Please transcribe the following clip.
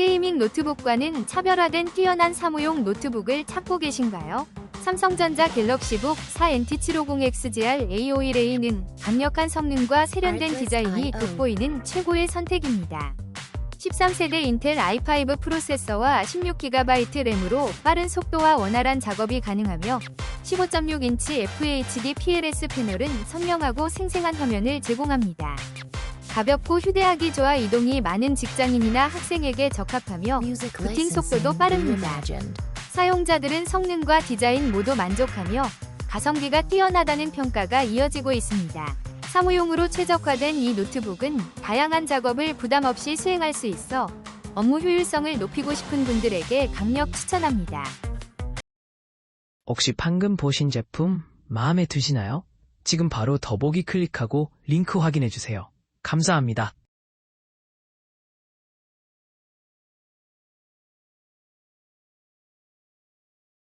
게이밍 노트북과는 차별화된 뛰어난 사무용 노트북을 찾고 계신가요? 삼성전자 갤럭시북 4NT750XGR A51A는 강력한 성능과 세련된 디자인이 돋보이는 최고의 선택입니다. 13세대 인텔 i5 프로세서와 16GB 램으로 빠른 속도와 원활한 작업이 가능하며 15.6인치 FHD PLS 패널은 선명하고 생생한 화면을 제공합니다. 가볍고 휴대하기 좋아 이동이 많은 직장인이나 학생에게 적합하며 부팅 속도도 빠릅니다. 사용자들은 성능과 디자인 모두 만족하며 가성비가 뛰어나다는 평가가 이어지고 있습니다. 사무용으로 최적화된 이 노트북은 다양한 작업을 부담 없이 수행할 수 있어 업무 효율성을 높이고 싶은 분들에게 강력 추천합니다. 혹시 방금 보신 제품 마음에 드시나요? 지금 바로 더보기 클릭하고 링크 확인해주세요. 감사합니다.